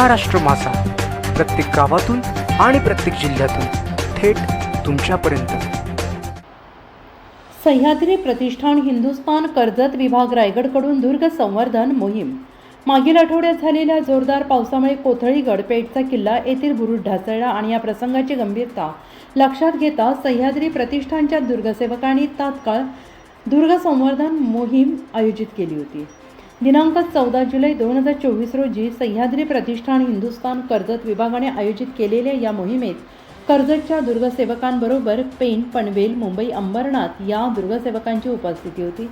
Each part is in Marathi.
महाराष्ट्र मासा. प्रत्येक गावातून आणि प्रत्येक जिल्ह्यातून थेट तुमच्यापर्यंत. सह्याद्री प्रतिष्ठान हिंदुस्थान कर्जत विभाग रायगडकडून दुर्ग संवर्धन मोहीम. मागील आठवड्यात झालेल्या जोरदार पावसामुळे कोथळीगड पेठचा किल्ला येथील बुरुज ढासळला आणि या प्रसंगाची गंभीरता लक्षात घेता सह्याद्री प्रतिष्ठानच्या दुर्गसेवकांनी तात्काळ दुर्ग संवर्धन मोहीम आयोजित केली होती. दिनांक चौदा जुलै दोन हजार चोवीस रोजी सह्याद्री प्रतिष्ठान हिंदुस्थान कर्जत विभागाने आयोजित केलेल्या या मोहिमेत कर्जतच्या दुर्गसेवकांबरोबर पेन पनवेल मुंबई अंबरनाथ या दुर्गसेवकांची उपस्थिती होती.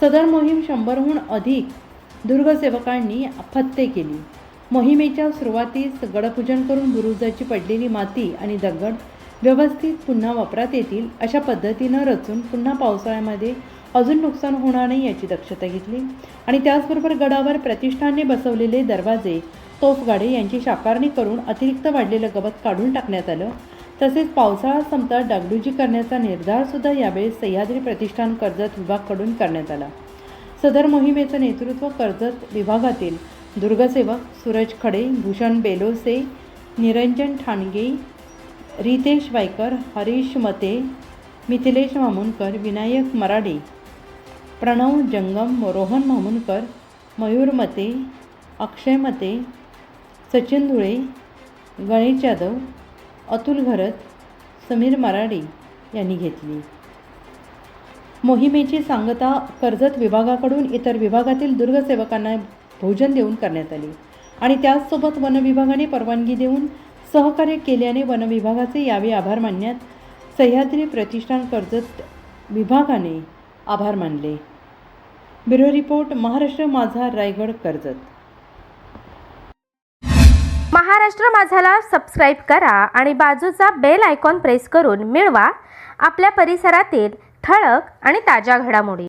सदर मोहीम शंभरहून अधिक दुर्गसेवकांनी फत्ते केली. मोहिमेच्या सुरुवातीस गडपूजन करून बुरुजाची पडलेली माती आणि दगड व्यवस्थित पुन्हा वापरात येतील अशा पद्धतीनं रचून पुन्हा पावसाळ्यामध्ये अजून नुकसान होणार नाही याची दक्षता घेतली. आणि त्याचबरोबर गडावर प्रतिष्ठानने बसवलेले दरवाजे तोफगाडे यांची शाकारणी करून अतिरिक्त वाढलेलं गवत काढून टाकण्यात आलं. तसेच पावसाळा संपता डागडुजी करण्याचा निर्धारसुद्धा यावेळी सह्याद्री प्रतिष्ठान कर्जत विभागकडून करण्यात आला. सदर मोहिमेचं नेतृत्व कर्जत विभागातील दुर्गसेवक सूरज खडे भूषण बेलोसे निरंजन ठाणगे रितेश वायकर हरीश मते मिथिलेश मामुनकर विनायक मराडे प्रणव जंगम रोहन मामुनकर मयूर मते अक्षय मते सचिन धुळे गणेश जाधव अतुल घरत समीर मराडे यांनी घेतली. मोहिमेची सांगता कर्जत विभागाकडून इतर विभागातील दुर्गसेवकांना भोजन देऊन करण्यात आली आणि त्याचसोबत वन विभागाने परवानगी देऊन सहकार्य केल्याने वन विभागाचे यावे आभार मानण्यात सह्याद्री प्रतिष्ठान कर्जत विभागाने आभार मानले. Bureau report Maharashtra Majha Raigad Karjat. Maharashtra माझाला सबस्क्राईब करा आणि बाजूचा बेल आयकॉन प्रेस करून मिळवा. आपल्या परिसरातील ठळक आणि ताज्या घडामोडी.